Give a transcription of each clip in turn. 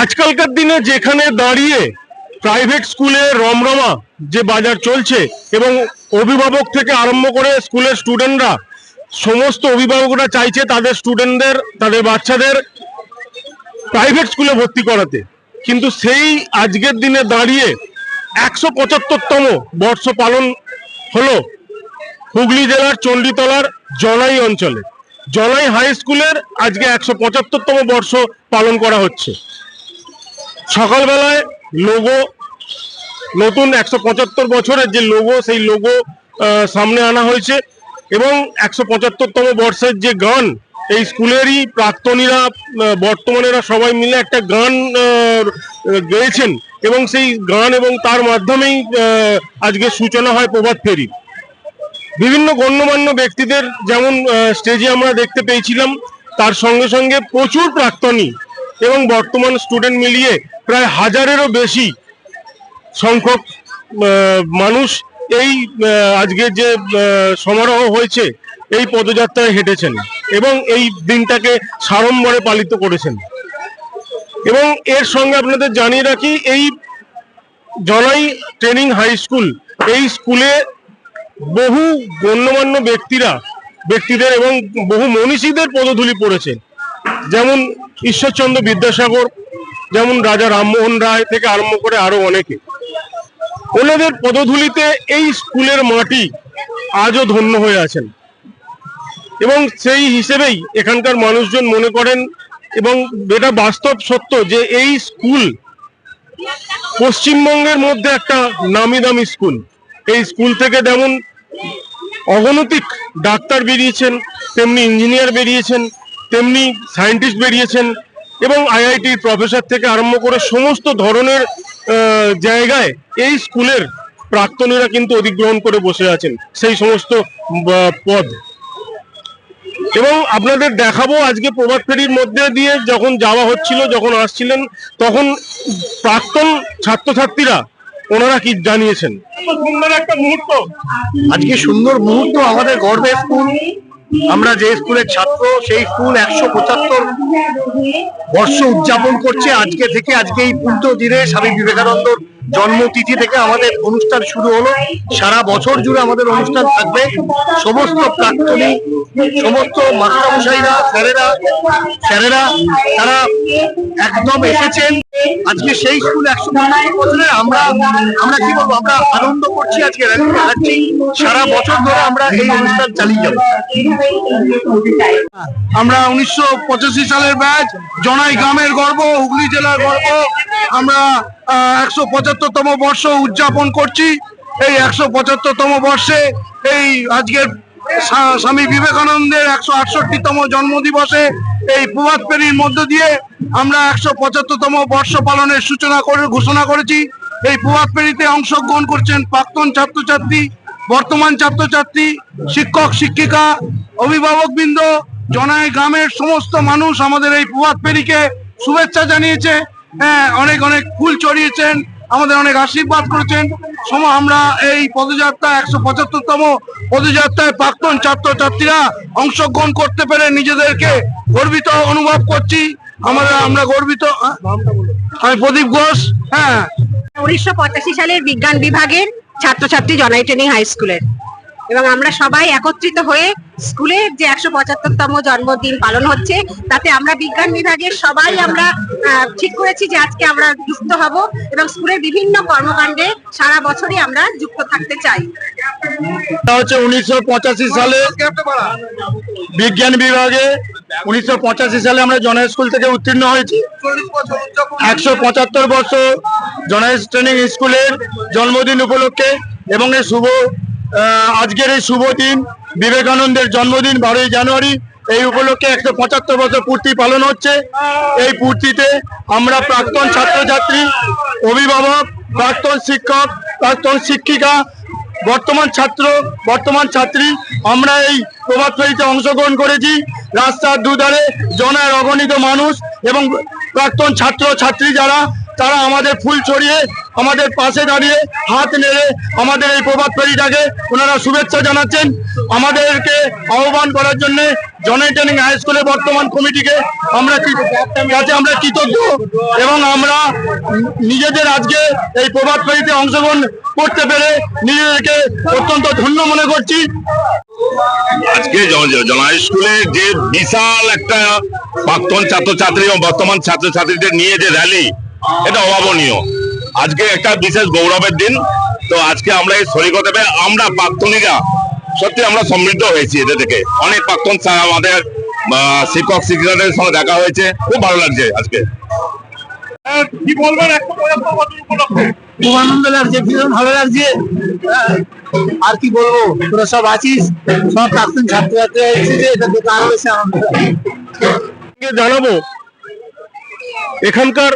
আজকালকার দিনে যেখানে দাঁড়িয়ে প্রাইভেট স্কুলে রমরমা যে বাজার চলছে এবং অভিভাবক থেকে আরম্ভ করে স্কুলের স্টুডেন্টরা সমস্ত অভিভাবকরা চাইছে তাদের স্টুডেন্টদের তাদের বাচ্চাদের প্রাইভেট স্কুলে ভর্তি করাতে। কিন্তু সেই আজকের দিনে দাঁড়িয়ে একশো পঁচাত্তরতম বর্ষ পালন হলো হুগলি জেলার চণ্ডীতলার জলাই অঞ্চলে। জলাই হাই স্কুলের আজকে একশো পঁচাত্তরতম বর্ষ পালন করা হচ্ছে। সকালবেলায় লোগো, নতুন একশো পঁচাত্তর বছরের যে লোগো, সেই লোগো সামনে আনা হয়েছে এবং একশো পঁচাত্তরতম বর্ষের যে গান, এই স্কুলেরই প্রাক্তনীরা বর্তমানেরা সবাই মিলে একটা গান গেয়েছেন এবং সেই গান এবং তার মাধ্যমেই আজকে সূচনা হয় প্রভাত ফেরি বিভিন্ন গণ্যমান্য ব্যক্তিদের যেমন স্টেজে আমরা দেখতে পেয়েছিলাম, তার সঙ্গে সঙ্গে প্রচুর প্রাক্তনী এবং বর্তমান স্টুডেন্ট মিলিয়ে প্রায় হাজারেরও বেশি সংখ্যক মানুষ এই আজকে যে সমারোহ হয়েছে, এই পদযাত্রায় হেঁটেছেন এবং এই দিনটাকে সাড়ম্বরে পালিত করেছেন। এবং এর সঙ্গে আপনাদের জানিয়ে রাখি, এই জনাই ট্রেনিং হাই স্কুল, এই স্কুলে বহু গণ্যমান্য ব্যক্তিরা, ব্যক্তিদের এবং বহু মনীষীদের পদধূলি পড়েছে। যেমন ঈশ্বরচন্দ্র বিদ্যাসাগর যেমন রাজা রামমোহন রায় থেকে আরম্ভ করে আরও অনেকে। ওনাদের পদধূলিতে এই স্কুলের মাটি আজও ধন্য হয়ে আছেন। এবং সেই হিসেবেই এখানকার মানুষজন মনে করেন এবং এটা বাস্তব সত্য যে এই স্কুল পশ্চিমবঙ্গের মধ্যে একটা নামি দামি স্কুল। এই স্কুল থেকে যেমন অগণতিক ডাক্তার বেরিয়েছেন, তেমনি ইঞ্জিনিয়ার বেরিয়েছেন, তেমনি সায়েন্টিস্ট বেরিয়েছেন এবং আইআইটির প্রফেসর থেকে আরম্ভ করে সমস্ত ধরনের আহ, জায়গায় এই স্কুলের প্রাক্তনীরা কিন্তু অধিগ্রহণ করে বসে আছেন সেই সমস্ত পদ। এবং আপনাদের দেখাবো আজকে প্রভাত ফেরির মধ্যে দিয়ে যখন যাওয়া হচ্ছিল যখন আসছিলেন তখন প্রাক্তন ছাত্রছাত্রীরা ওনারা কি জানিয়েছেন? সুন্দর একটা মুহূর্ত। আজকে সুন্দর মুহূর্ত আমাদের গর্বের স্কুল। আমরা যে স্কুলের ছাত্র, সেই স্কুল একশো পঁচাত্তর বর্ষ উদযাপন করছে আজকে থেকে, আজকে এই পূর্ণ দিনে স্বামী বিবেকানন্দর জন্মতিথি থেকে আমাদের অনুষ্ঠান শুরু হলো। সারা বছর জুড়ে আমাদের অনুষ্ঠান থাকবে। সমস্ত প্রাক্তনী, সমস্ত মাস্টারমশাইরা, স্যারেরা স্যারেরা, তারা একদম এসেছেন। আজকে সেই স্কুল একশো পঁচাত্তর বছরে আমরা আমরা কি বলব? আমরা আনন্দ করছি আজকে র্যালি সারা বছর ধরে আমরা এই অনুষ্ঠান চালিয়ে যাব। আমরা উনিশশো পঁচাশি সালের ব্যাচ, জনাই গ্রামের গর্ব, হুগলি জেলার গর্ব। আমরা একশো পঁচাত্তরতম বর্ষ উদযাপন করছি। এই একশো পঁচাত্তরতম বর্ষে এই আজকের স্বামী বিবেকানন্দের একশো আটষট্টিতম জন্মদিবসে এই প্রভাত ফেরির মধ্য দিয়ে আমরা একশো পঁচাত্তরতম বর্ষ পালনের সূচনা করে, ঘোষণা করেছি। এই প্রভাত ফেরিতে অংশগ্রহণ করছেন প্রাক্তন ছাত্রছাত্রী, বর্তমান ছাত্রছাত্রী, শিক্ষক, শিক্ষিকা, অভিভাবকবৃন্দ, জনাই গ্রামের সমস্ত মানুষ আমাদের এই প্রভাত ফেরিকে শুভেচ্ছা জানিয়েছে। হ্যাঁ অনেক অনেক ফুল চড়িয়েছেন, আমাদের অনেক আশীর্বাদ করেছেন। সম আমরা এই পদযাত্রা একশো পঁচাত্তরতম পদযাত্রায় প্রাক্তন ছাত্রছাত্রীরা অংশগ্রহণ করতে পেরে নিজেদেরকে গর্বিত অনুভব করছি। আমরা আমরা গর্বিত? আমি প্রদীপ ঘোষ হ্যাঁ। উনিশশো পঁচাশি সালের বিজ্ঞান বিভাগের ছাত্রছাত্রী জনাই ট্রেনিং হাই স্কুলের। এবং আমরা সবাই একত্রিত হয়ে স্কুলের যে একশো পঁচাত্তরতম জন্মদিন পালন হচ্ছে, তাতে আমরা বিজ্ঞান বিভাগের সবাই আমরা ঠিক করেছি যে আজকে আমরা যুক্ত হব এবং স্কুলের বিভিন্ন কর্মকাণ্ডে সারা বছরই আমরা যুক্ত থাকতে চাই। হচ্ছে উনিশশো পঁচাশি সালে বিজ্ঞান বিভাগে উনিশশো পঁচাশি সালে আমরা জনাই স্কুল থেকে উত্তীর্ণ হয়েছি। একশো পঁচাত্তর বছর জনাই ট্রেনিং স্কুলের জন্মদিন উপলক্ষে এবং এই শুভ আজকের এই শুভ দিন, বিবেকানন্দের জন্মদিন, বারোই জানুয়ারি। এই উপলক্ষে একশো পঁচাত্তর বছর পূর্তি পালন হচ্ছে। এই পূর্তিতে আমরা প্রাক্তন ছাত্রছাত্রী, অভিভাবক, প্রাক্তন শিক্ষক, প্রাক্তন শিক্ষিকা, বর্তমান ছাত্র, বর্তমান ছাত্রী, আমরা এই প্রভাত ফেরিতে অংশগ্রহণ করেছি। রাস্তার দুধারে জনের অগণিত মানুষ এবং প্রাক্তন ছাত্র ছাত্রী যারা তারা আমাদের ফুল ছড়িয়ে, আমাদের পাশে দাঁড়িয়ে হাত নেড়ে আমাদের এই প্রভাত ফেরিটাকে ওনারা শুভেচ্ছা জানাচ্ছেন। আমাদেরকে আহ্বান করার জন্য জনাই ট্রেনিং হাই স্কুলের বর্তমান কমিটিকে আমরা কাছে আমরা কৃতজ্ঞ এবং আমরা নিজেদের আজকে এই প্রভাত ফেরিতে অংশগ্রহণ করতে পেরে নিজেদেরকে অত্যন্ত ধন্য মনে করছি। আজকে জন- জন হাই স্কুলে যে বিশাল একটা প্রাক্তন ছাত্রছাত্রী এবং বর্তমান ছাত্রছাত্রীদের নিয়ে যে র্যালি এটা অভাবনীয়। আজকে একটা বিশেষ গৌরবের দিন তো আজকে আমরা এই পেয়ে আমরা প্রাক্তনীরা সত্যি আমরা সমৃদ্ধ হয়েছি এটা থেকে। অনেক প্রাক্তন স্যার আমাদের শিক্ষক শিক্ষিকাদের সঙ্গে দেখা হয়েছে। খুব ভালো লাগছে আজকে। কি বলবেন একশো পঁচাত্তর বছর উপলক্ষে? খুব আনন্দ লাগছে ভীষণ ভালো লাগছে। হ্যাঁ, আর কি বলব? তোরা সব আছিস? সব প্রাক্তন ছাত্রছাত্রী এসেছে এটা দেখে আরও বেশি আনন্দ জানাব? এখানকার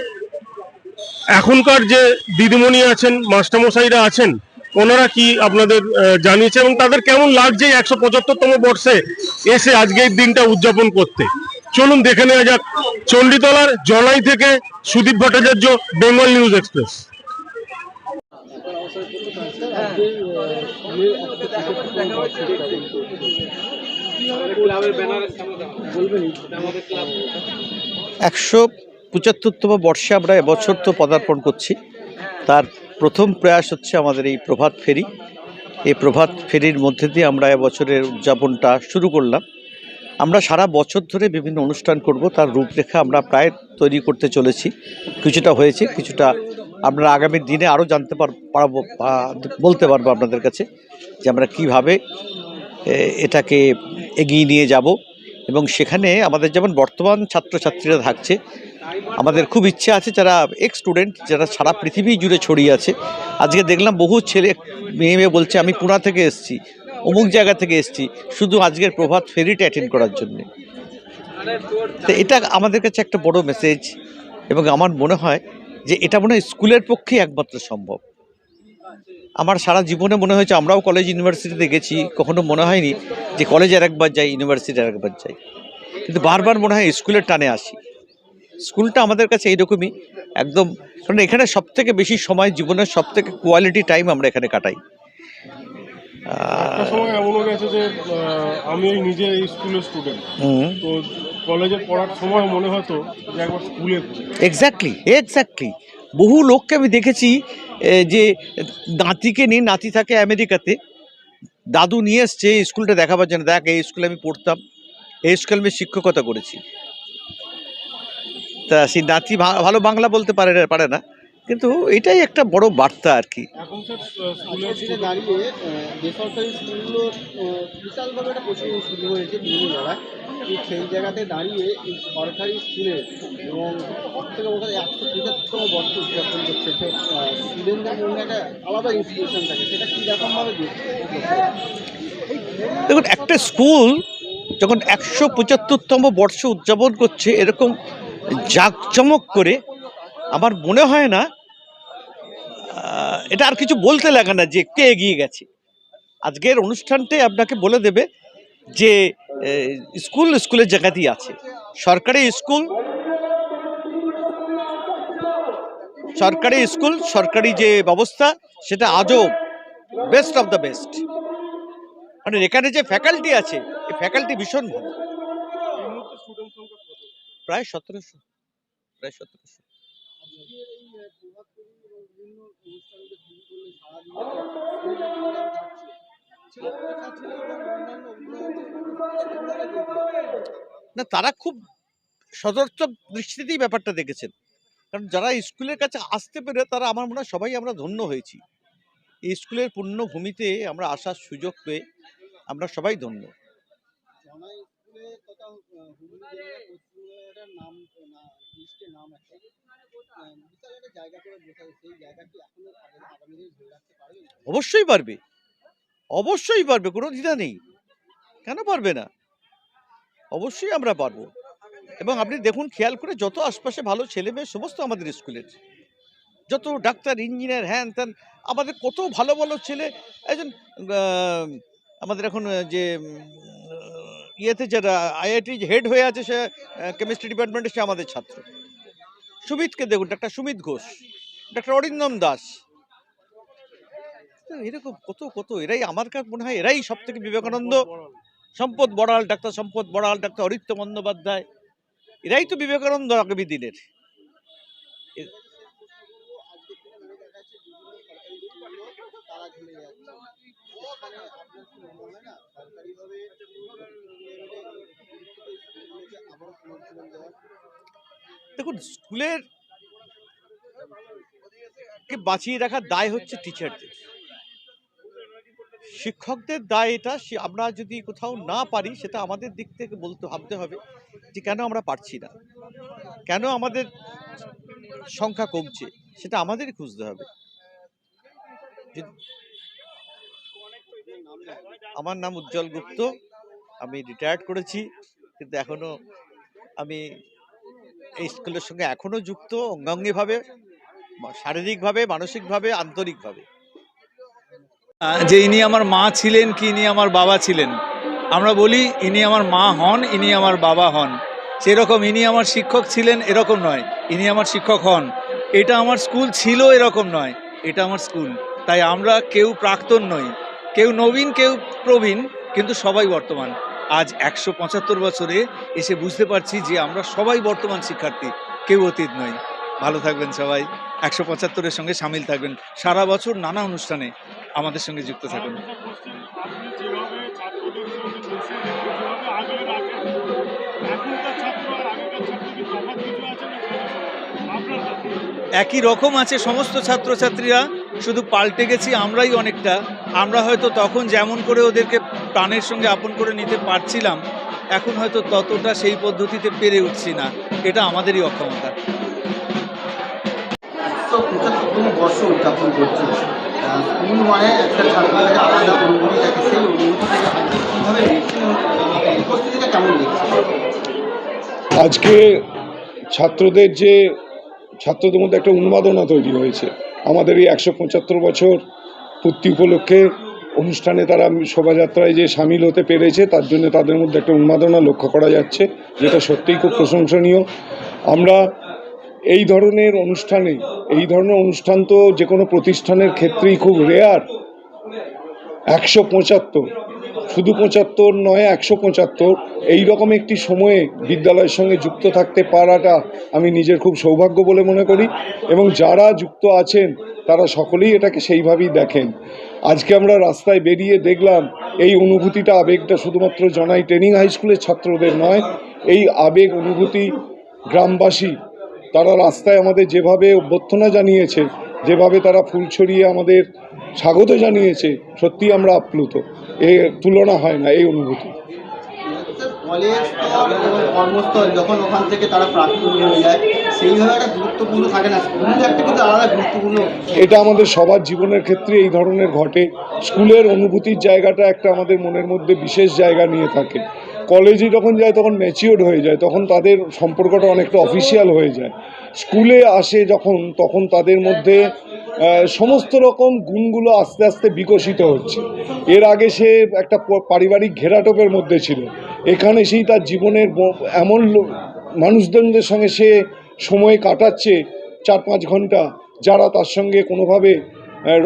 এখনকার যে দিদিমণি আছেন মাস্টারমশাইরা আছেন ওনারা কি আপনাদের আহ, জানিয়েছে এবং তাদের কেমন লাগছে একশো পঁচাত্তরতম বর্ষে এসে আজকে এই দিনটা উদযাপন করতে? চলুন দেখে নেওয়া যাক। চণ্ডীতলার জলাই থেকে সুদীপ ভট্টাচার্য বেঙ্গল নিউজ এক্সপ্রেস। একশো পঁচাত্তরতম বর্ষে আমরা এবছর তো পদার্পণ করছি। তার প্রথম প্রয়াস হচ্ছে আমাদের এই প্রভাত ফেরি। এই প্রভাত ফেরির মধ্যে দিয়ে আমরা এবছরের উদযাপনটা শুরু করলাম। আমরা সারা বছর ধরে বিভিন্ন অনুষ্ঠান করব, তার রূপরেখা আমরা প্রায় তৈরি করতে চলেছি। কিছুটা হয়েছে, কিছুটা আমরা আগামী দিনে আরও জানতে পার, পারব বলতে পারব আপনাদের কাছে যে আমরা কীভাবে এটাকে এগিয়ে নিয়ে যাব। এবং সেখানে আমাদের যেমন বর্তমান ছাত্রছাত্রীরা থাকছে, আমাদের খুব ইচ্ছে আছে যারা এক্স স্টুডেন্ট যারা সারা পৃথিবী জুড়ে ছড়িয়ে আছে। আজকে দেখলাম বহু ছেলে, মেয়ে মেয়ে বলছে, আমি পুনা থেকে এসেছি, অমুক জায়গা থেকে এসেছি, শুধু আজকের প্রভাত ফেরিটা অ্যাটেন্ড করার জন্যে। তো এটা আমাদের কাছে একটা বড় মেসেজ এবং আমার মনে হয় যে এটা মনে হয় স্কুলের পক্ষেই একমাত্র সম্ভব। আমার সারা জীবনে মনে হয়েছে আমরাও কলেজ ইউনিভার্সিটিতে গেছি কখনো মনে হয়নি যে কলেজ আর একবার যাই ইউনিভার্সিটি আর একবার যাই। কিন্তু বারবার মনে হয় স্কুলের টানে আসি। স্কুলটা আমাদের কাছে এইরকমই একদম কারণ এখানে সব থেকে বেশি সময় জীবনের সব থেকে কোয়ালিটি টাইম আমরা এখানে কাটাই। সময় এমনও গেছে যে আমি নিজে স্কুলের স্টুডেন্ট তো কলেজে পড়ার সময় মনে হতো যে একবার স্কুলে এক্স্যাক্টলি এক্স্যাক্টলি বহু লোককে আমি দেখেছি যে নাতিকে নিয়ে, নাতি থাকে আমেরিকাতে, দাদু নিয়ে এসছে এই স্কুলটা দেখাবার জন্য। দেখ, এই স্কুলে আমি পড়তাম, এই স্কুলে আমি শিক্ষকতা করেছি। তা সেই নাতি ভালো বাংলা বলতে পারে পারে না। কিন্তু এটাই একটা বড় বার্তা আর কি। স্কুলের বেসরকারি স্কুলগুলো আহ, বিশালভাবে একটা প্রচলন শুরু হয়েছে বিভিন্ন জায়গায় সেই জায়গাতে দাঁড়িয়ে সরকারি স্কুলে এবং বড় একশো পঁচাত্তরতম বর্ষ উদযাপন করছে। স্টুডেন্টদের মধ্যে একটা আলাদা থাকে। সেটা দেখুন একটা স্কুল যখন একশো পঁচাত্তরতম বর্ষ উদযাপন করছে এরকম জাঁকজমক করে আমার মনে হয় না এটা আর কিছু বলতে লাগে না যে কে এগিয়ে গেছে। আজকের অনুষ্ঠানটাই আপনাকে বলে দেবে যে স্কুল স্কুলের জায়গাতেই আছে। সরকারি স্কুল সরকারি স্কুল, সরকারি যে ব্যবস্থা, সেটা আজও বেস্ট অফ দ্য বেস্ট মানে এখানে যে ফ্যাকাল্টি আছে, এই ফ্যাকাল্টি ভীষণ ভালো। প্রায় সতেরোশো প্রায় সতেরোশো। না, তারা খুব সদর্থ দৃষ্টিতেই ব্যাপারটা দেখেছেন। কারণ যারা স্কুলের কাছে আসতে পেরে তারা আমার মনে হয় সবাই আমরা ধন্য হয়েছি। এই স্কুলের পূর্ণভূমিতে আমরা আসার সুযোগ পেয়ে আমরা সবাই ধন্য। নাম অবশ্যই পারবে। অবশ্যই পারবে, কোনো দ্বিধা নেই। কেন পারবে না? অবশ্যই আমরা পারব। এবং আপনি দেখুন, খেয়াল করে যত আশপাশে ভালো ছেলে মেয়ে, সমস্ত আমাদের স্কুলের যত ডাক্তার, ইঞ্জিনিয়ার, হ্যান ত্যান, আমাদের কত ভালো ভালো ছেলে। একজন আমাদের এখন যে ইয়েতে যারা আইআইটি হেড হয়ে আছে, সে কেমিস্ট্রি ডিপার্টমেন্টে সে আমাদের ছাত্র। সুমিতকে দেখুন ডাক্তার সুমিত ঘোষ ডাক্তার অরিন্দম দাস। এরকম কত কত এরাই আমার কাছে মনে হয় এরাই সব থেকে বিবেকানন্দ। সম্পদ বড়াল। ডাক্তার সম্পদ বড়াল ডাক্তার অরিত্য বন্দ্যোপাধ্যায় এরাই তো বিবেকানন্দ আগামী দিনের। দেখুন, স্কুলের কে বাঁচিয়ে রাখার দায় হচ্ছে টিচারদের শিক্ষকদের দায় এটা আমরা যদি কোথাও না পারি, সেটা আমাদের দিক থেকে বলতে ভাবতে হবে যে কেন আমরা পারছি না? কেন আমাদের সংখ্যা কমছে? সেটা আমাদেরই খুঁজতে হবে। আমার নাম উজ্জ্বল গুপ্ত, আমি রিটায়ার্ড করেছি, কিন্তু এখনও আমি এই স্কুলের সঙ্গে এখনও যুক্ত, অঙ্গাঙ্গিভাবে, শারীরিকভাবে, মানসিকভাবে, আন্তরিকভাবে। যে ইনি আমার মা ছিলেন কি ইনি আমার বাবা ছিলেন? আমরা বলি, ইনি আমার মা হন, ইনি আমার বাবা হন। সেরকম ইনি আমার শিক্ষক ছিলেন, এরকম নয়। ইনি আমার শিক্ষক হন। এটা আমার স্কুল ছিল, এরকম নয়। এটা আমার স্কুল। তাই আমরা কেউ প্রাক্তন নই। কেউ নবীন, কেউ প্রবীণ, কিন্তু সবাই বর্তমান। আজ একশো পঁচাত্তর বছরে এসে বুঝতে পারছি যে আমরা সবাই বর্তমান শিক্ষার্থী, কেউ অতীত নই। ভালো থাকবেন সবাই। একশো পঁচাত্তরের সঙ্গে সামিল থাকবেন। সারা বছর নানা অনুষ্ঠানে আমাদের সঙ্গে যুক্ত থাকুন। আপনি যেভাবে ছাত্রদের সঙ্গে বসে যেভাবে আগে রাখেন এখনকার ছাত্র আর আগেকার ছাত্র কি তফাৎ কিছু আছে না আপনার কাছে একই রকম আছে সমস্ত ছাত্রছাত্রীরা। শুধু পাল্টে গেছি আমরাই অনেকটা। আমরা হয়তো তখন যেমন করে ওদেরকে প্রাণের সঙ্গে আপন করে নিতে পারছিলাম এখন হয়তো ততটা সেই পদ্ধতিতে পেরে উঠছি না। এটা আমাদেরই অক্ষমতা। বর্ষ উদযাপন করছে। স্কুল মানে একটা ছাত্রদের আলাদা অনুভূতি থাকে সেই অনুভূতি কীভাবে উপস্থিতিটা কেমন দেখছেন আজকে ছাত্রদের যে ছাত্রদের মধ্যে একটা উন্মাদনা তৈরি হয়েছে। আমাদের এই একশো পঁচাত্তর বছর পূর্তি উপলক্ষে অনুষ্ঠানে তারা শোভাযাত্রায় যে সামিল হতে পেরেছে, তার জন্য তাদের মধ্যে একটা উন্মাদনা লক্ষ্য করা যাচ্ছে, যেটা সত্যিই খুব প্রশংসনীয়। আমরা এই ধরনের অনুষ্ঠানে, এই ধরনের অনুষ্ঠান তো যে কোনো প্রতিষ্ঠানের ক্ষেত্রেই খুব রেয়ার একশো পঁচাত্তর। শুধু পঁচাত্তর নয়, একশো পঁচাত্তর। এই রকম একটি সময়ে বিদ্যালয়ের সঙ্গে যুক্ত থাকতে পারাটা আমি নিজের খুব সৌভাগ্য বলে মনে করি এবং যারা যুক্ত আছেন, তারা সকলেই এটাকে সেইভাবেই দেখেন। আজকে আমরা রাস্তায় বেরিয়ে দেখলাম, এই অনুভূতিটা, আবেগটা শুধুমাত্র জনাই ট্রেনিং হাই স্কুলের ছাত্রদের নয়, এই আবেগ, অনুভূতি গ্রামবাসী, তারা রাস্তায় আমাদের যেভাবে অভ্যর্থনা জানিয়েছে যেভাবে তারা ফুল ছড়িয়ে আমাদের স্বাগত জানিয়েছে সত্যি আমরা আপ্লুত। এর তুলনা হয় না এই অনুভূতি। কলেজ কর্মস্থল যখন ওখান থেকে তারা প্রাক্তন হয়ে যায় সেইভাবে একটা গুরুত্বপূর্ণ থাকে না? স্কুল একটা কিন্তু আলাদা গুরুত্বপূর্ণ। এটা আমাদের সবার জীবনের ক্ষেত্রে এই ধরনের ঘটে। স্কুলের অনুভূতির জায়গাটা একটা আমাদের মনের মধ্যে বিশেষ জায়গা নিয়ে থাকে। কলেজে যখন যায় তখন ম্যাচিওর্ড হয়ে যায় তখন তাদের সম্পর্কটা অনেকটা অফিসিয়াল হয়ে যায়। স্কুলে আসে যখন, তখন তাদের মধ্যে সমস্ত রকম গুণগুলো আস্তে আস্তে বিকশিত হচ্ছে। এর আগে সে একটা পারিবারিক ঘেরাটোপের মধ্যে ছিল। এখানে সেই তার জীবনের এমন মানুষজনদের সঙ্গে সে সময় কাটাচ্ছে চার পাঁচ ঘণ্টা, যারা তার সঙ্গে কোনোভাবে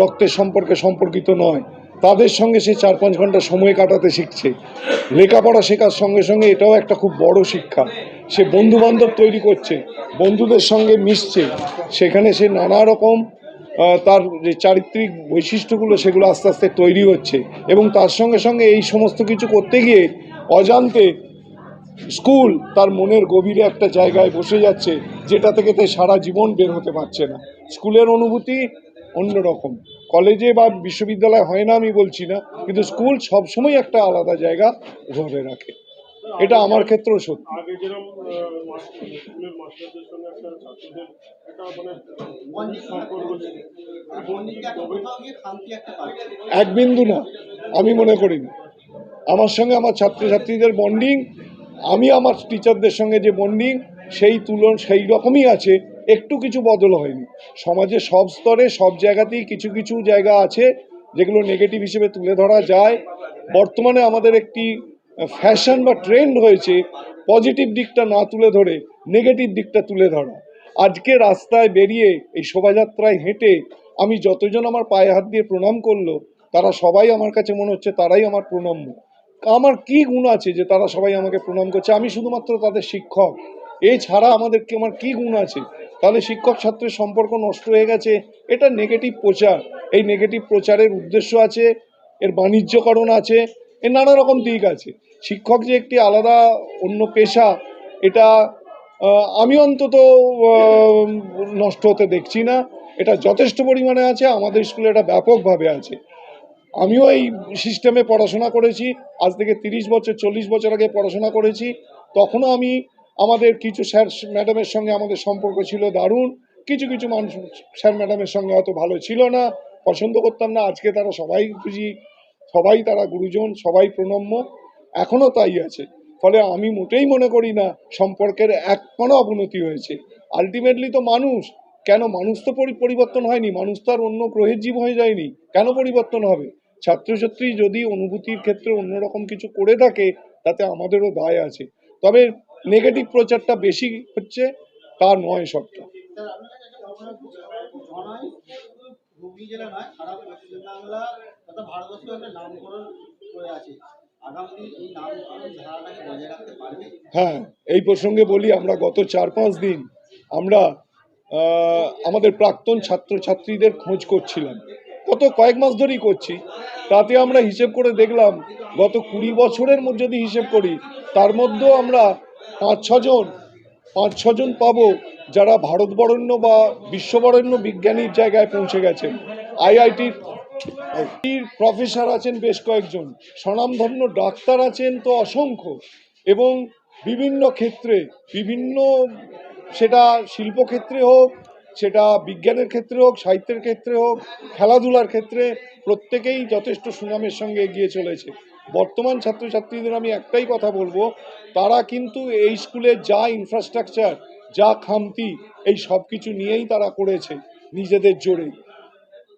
রক্তের সম্পর্কে সম্পর্কিত নয়। তাদের সঙ্গে সে চার পাঁচ ঘণ্টা সময় কাটাতে শিখছে। লেখাপড়া শেখার সঙ্গে সঙ্গে এটাও একটা খুব বড় শিক্ষা। সে বন্ধু বান্ধব তৈরি করছে, বন্ধুদের সঙ্গে মিশছে। সেখানে সে নানা রকম তার যে চারিত্রিক বৈশিষ্ট্যগুলো সেগুলো আস্তে আস্তে তৈরি হচ্ছে এবং তার সঙ্গে সঙ্গে এই সমস্ত কিছু করতে গিয়ে অজান্তে স্কুল তার মনের গভীরে একটা জায়গায় বসে যাচ্ছে, যেটা থেকে সে সারা জীবন বের হতে পারছে না। স্কুলের অনুভূতি অন্যরকম কলেজে বা বিশ্ববিদ্যালয় হয় না আমি বলছি না কিন্তু স্কুল সবসময় একটা আলাদা জায়গা ধরে রাখে। এটা আমার ক্ষেত্রেও সত্যি। মানে এক বিন্দু না আমি মনে করি না আমার সঙ্গে আমার ছাত্রছাত্রীদের বন্ডিং আমি আমার টিচারদের সঙ্গে যে বন্ডিং সেই তুলন সেই রকমই আছে। একটু কিছু বদল হয়নি। সমাজে সব স্তরে, সব জায়গাতেই কিছু কিছু জায়গা আছে যেগুলো নেগেটিভ হিসেবে তুলে ধরা যায়। বর্তমানে আমাদের একটি ফ্যাশন বা ট্রেন্ড হয়েছে পজিটিভ দিকটা না তুলে ধরে নেগেটিভ দিকটা তুলে ধরা। আজকে রাস্তায় বেরিয়ে এই শোভাযাত্রায় হেঁটে আমি যতজন আমার পায়ে হাত দিয়ে প্রণাম করল, তারা সবাই আমার কাছে মনে হচ্ছে তারাই আমার প্রণম্য। আমার কি গুণ আছে যে তারা সবাই আমাকে প্রণাম করছে? আমি শুধুমাত্র তাদের শিক্ষক। এছাড়া আমাদের কি আমার কি গুণ আছে? তাহলে শিক্ষক ছাত্রের সম্পর্ক নষ্ট হয়ে গেছে। এটা নেগেটিভ প্রচার। এই নেগেটিভ প্রচারের উদ্দেশ্য আছে, এর বাণিজ্যকরণ আছে, এর নানা রকম দিক আছে। শিক্ষক যে একটি আলাদা, অন্য পেশা, এটা আমি অন্তত নষ্ট হতে দেখছি না। এটা যথেষ্ট পরিমাণে আছে, আমাদের স্কুলে এটা ব্যাপকভাবে আছে। আমিও এই সিস্টেমে পড়াশোনা করেছি। আজ থেকে তিরিশ বছর, চল্লিশ বছর আগে পড়াশোনা করেছি। তখনও আমি আমাদের কিছু স্যার, ম্যাডামের সঙ্গে আমাদের সম্পর্ক ছিল দারুণ। কিছু কিছু মানুষ, স্যার, ম্যাডামের সঙ্গে হয়তো ভালো ছিল না। পছন্দ করতাম না। আজকে তারা সবাই বুঝি সবাই তারা গুরুজন, সবাই প্রণম্য। এখনও তাই আছে। ফলে আমি মোটেই মনে করি না সম্পর্কের এক কোনো অবনতি হয়েছে। আলটিমেটলি তো মানুষ। কেন? মানুষ তো পরিবর্তন হয়নি। মানুষ তো আর অন্য গ্রহের জীব হয়ে যায়নি। কেন পরিবর্তন হবে? ছাত্রছাত্রী যদি অনুভূতির ক্ষেত্রে অন্যরকম কিছু করে থাকে, তাতে আমাদেরও দায় আছে। তবে নেগেটিভ প্রচারটা বেশি হচ্ছে তা নয় সবটা। হুগলি জেলা নয় সারা পশ্চিমবাংলা তথা ভারতবর্ষ একটা নামকরণ করে আছে। আগামী দিন এই নামকরণ ধারাটাকে বজায় রাখতে পারবে? হ্যাঁ এই প্রসঙ্গে বলি আমরা গত চার পাঁচ দিন আমরা আমাদের প্রাক্তন ছাত্রছাত্রীদের খোঁজ করছিলাম। গত কয়েক মাস ধরেই করছি। তাতে আমরা হিসেব করে দেখলাম গত কুড়ি বছরের মধ্যে যদি হিসেব করি তার মধ্যেও আমরা পাঁচ ছজন পাঁচ ছজন পাবো যারা ভারতবরেণ্য বা বিশ্ববরেণ্য বিজ্ঞানীর জায়গায় পৌঁছে গেছেন আইআইটির প্রফেসর আছেন বেশ কয়েকজন, স্বনামধন্য ডাক্তার আছেন তো অসংখ্য এবং বিভিন্ন ক্ষেত্রে, বিভিন্ন সেটা শিল্পক্ষেত্রে হোক, সেটা বিজ্ঞানের ক্ষেত্রে হোক, সাহিত্যের ক্ষেত্রে হোক, খেলাধুলার ক্ষেত্রে প্রত্যেকেই যথেষ্ট সুনামের সঙ্গে এগিয়ে চলেছে। বর্তমান ছাত্রছাত্রীদের আমি একটাই কথা বলব, তারা কিন্তু এই স্কুলে যা ইনফ্রাস্ট্রাকচার যা খামতি, এই সব কিছু নিয়েই তারা করেছে, নিজেদের জোরেই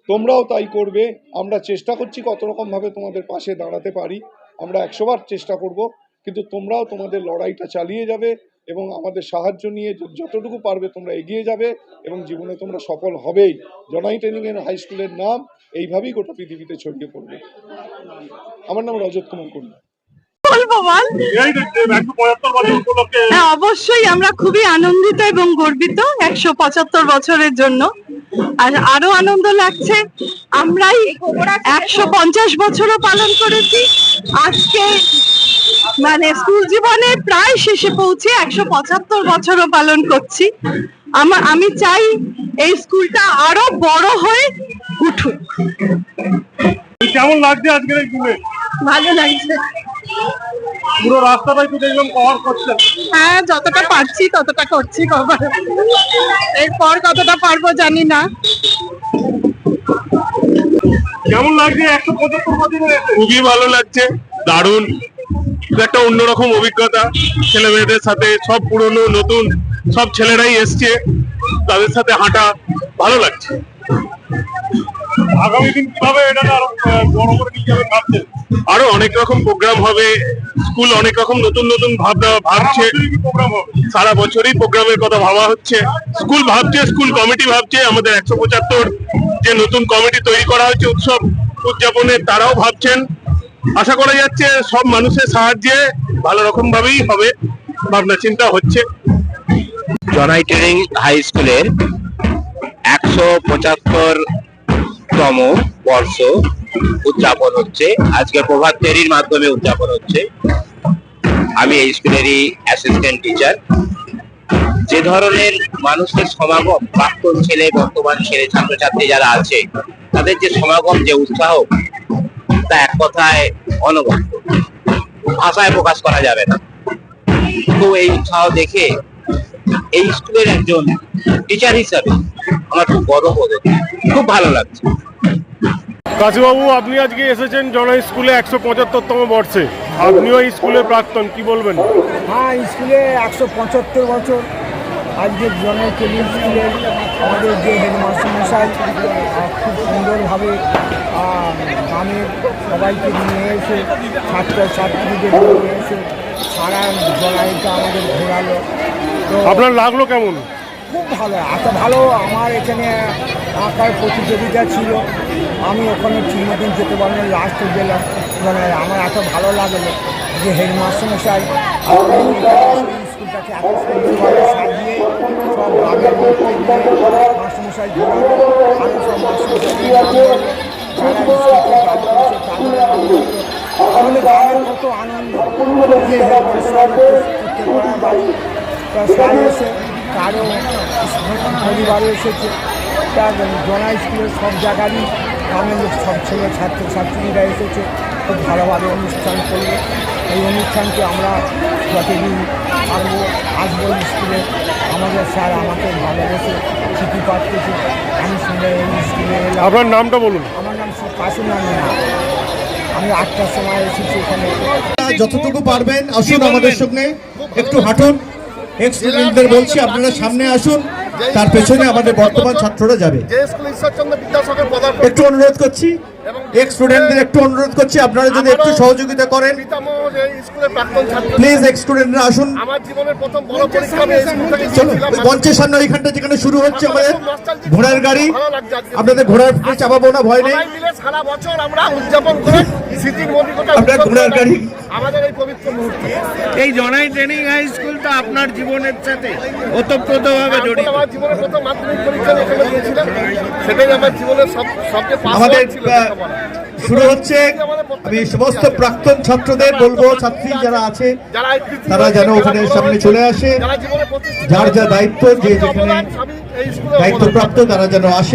তোমরাও তাই করবে, আমরা চেষ্টা করছি কত রকমভাবে তোমাদের পাশে দাঁড়াতে পারি, আমরা একশোবার চেষ্টা করব, কিন্তু তোমরাও তোমাদের লড়াইটা চালিয়ে যাবে এবং আমাদের সাহায্য নিয়ে যতটুকু পারবে তোমরা এগিয়ে যাবে এবং জীবনে তোমরা সফল হবেই। জনাই ট্রেনিং হাই স্কুলের নাম এইভাবেই গোটা পৃথিবীতে ছড়িয়ে পড়বে। আমার নাম রজত কুমার কুন্ডা। হ্যাঁ অবশ্যই আমরা খুবই আনন্দিত এবং গর্বিত একশো পঁচাত্তর বছরের জন্য। আর আরও আনন্দ লাগছে আমরাই একশো পঞ্চাশ বছরও পালন করেছি। আজকে মানে স্কুল জীবনে প্রায় শেষে পৌঁছে একশো পঁচাত্তর বছরও পালন করছি। আমার আমি চাই এই স্কুলটা আরও বড় হয়ে উঠুক। কেমন লাগছে আজকের এই ঘুরে ভালো লাগছে। পুরো রাস্তাটাই তো দেখলাম কভার করছেন হ্যাঁ যতটা পারছি ততটা করছি কভার এরপর কতটা পারব জানি না। কেমন লাগছে? একশো পঁচাত্তর বছরে খুবই ভালো লাগছে দারুণ। একটা অন্যরকম অভিজ্ঞতা। ছেলে মেয়েদের সাথে সব পুরনো নতুন সব ছেলেরাই এসছে তাদের সাথে হাঁটা ভালো লাগছে। আগামী দিন কীভাবে এটা আরও বড় করে নিয়ে যাবে ভাবছেন? আরও অনেক রকম প্রোগ্রাম হবে স্কুল অনেক রকম নতুন নতুন ভাবনা ভাবছে। সারা বছরই প্রোগ্রামের কথা ভাবা হচ্ছে। স্কুল ভাবছে স্কুল কমিটি ভাবছে আমাদের একশো পঁচাত্তর যে নতুন কমিটি তৈরি করা হয়েছে উৎসব উদযাপনে তারাও ভাবছেন। আশা করা যাচ্ছে সব মানুষের সাহায্যে ভালো রকম ভাবেই হবে ভাবনা চিন্তা হচ্ছে। জনাই ট্রেনিং হাই স্কুলের একশো পঁচাত্তর তম বর্ষ উদযাপন হচ্ছে। আজকে প্রভাত ফেরির মাধ্যমে উদযাপন হচ্ছে। আমি এই স্কুলেরই অ্যাসিস্ট্যান্ট টিচার যে ধরনের মানুষের সমাগম, প্রাক্তন ছেলে, বর্তমান ছেলে, ছাত্রছাত্রী যারা আছে, তাদের যে সমাগম, যে উৎসাহ, তা এক কথায় অনবদ্য। ভাষায় প্রকাশ করা যাবে না। তো এই উৎসাহ দেখে এই স্কুলের একজন টিচার হিসাবে আমার খুব গর্ব বোধ খুব ভালো লাগছে। কাশিবাবু আপনি আজকে এসেছেন জনাই স্কুলে একশো পঁচাত্তরতম বর্ষে। আপনিও এই স্কুলের প্রাক্তন কি বলবেন? হ্যাঁ স্কুলে একশো পঁচাত্তর বছর। আজকে জনের কেলির স্কুলে আমাদের যে হেডমাস্টার মশাই খুব সুন্দরভাবে আহ, গ্রামের সবাইকে নিয়ে এসে ছাত্র ছাত্রীদের নিয়ে এসে সারা জলাইটা আমাদের ঘোরালো। আপনার লাগল কেমন? খুব ভালো। এত ভালো আমার এখানে আঁকার প্রতিযোগিতা ছিল। আমি ওখানে ঠিক মতন যেতে পারলাম লাস্টে গেলাম। মানে আমার এত ভালো লাগল যে হেডমাস্টার মশাই আমাদের এই স্কুলটাকে এত সুন্দরভাবে সাজিয়ে সব সব মাস্টারমশাই কত আনন্দ। স্যার এসে তারও পরিবারও এসেছে তার জনা স্কুলের সব জায়গারই গ্রামের সব ছেলে ছাত্র ছাত্রীরা এসেছে খুব ভালোভাবে অনুষ্ঠান করল এই অনুষ্ঠানকে আমরা যতদিন থাকব আসব স্কুলে আমাদের স্যার আমাকে ভালোবেসে চিঠি পাঠিয়েছে আমি এই স্কুলে আপনার নামটা বলুন। আমার নাম কাশিম নামিনা আমি আটটার সময় এসেছি এখানে। যতটুকু পারবেন আসুন আমাদের সঙ্গে একটু হাঁটুন। এক্স স্টুডেন্টদের বলছি আপনারা সামনে আসুন তার পেছনে আমাদের বর্তমান ছাত্ররা যাবে। একটু অনুরোধ করছি এক্স স্টুডেন্টদের একটু অনুরোধ করছি আপনারা যদি একটু সহযোগিতা করেন। প্লিজ এক্স স্টুডেন্টরা আসুন। আমার জীবনের প্রথম বড় পরীক্ষা আমি এই স্কুল থেকে চলো মঞ্চের সামনে ওইখানটা যেখানে শুরু হচ্ছে আমাদের ঘোড়ার গাড়ি। আপনাদের ঘোড়ার চাপাবো না ভয় নেই। সারা বছর আমরা উদযাপন করে স্মৃতির মন্দিরটা আমরা ঘোড়ার গাড়ি। আমাদের এই পবিত্র মুহূর্তে। এই জনাই ট্রেনিং হাই স্কুল তো আপনার জীবনের সাথে ওতপ্রোতভাবে জড়িত। আমার জীবনের প্রথম মাধ্যমিক পরীক্ষা আমি দিয়েছিলাম সেটাই আমার জীবনের সব সবচেয়ে আমাদের শুরু হচ্ছে, আমি সমস্ত প্রাক্তন ছাত্রদের বলব, ছাত্রী যারা আছে, তারা যেন ওখানে সামনে চলে আসে। যারা যা দায়িত্ব, যে যেখানে দায়িত্বপ্রাপ্ত, তারা যেন আসে।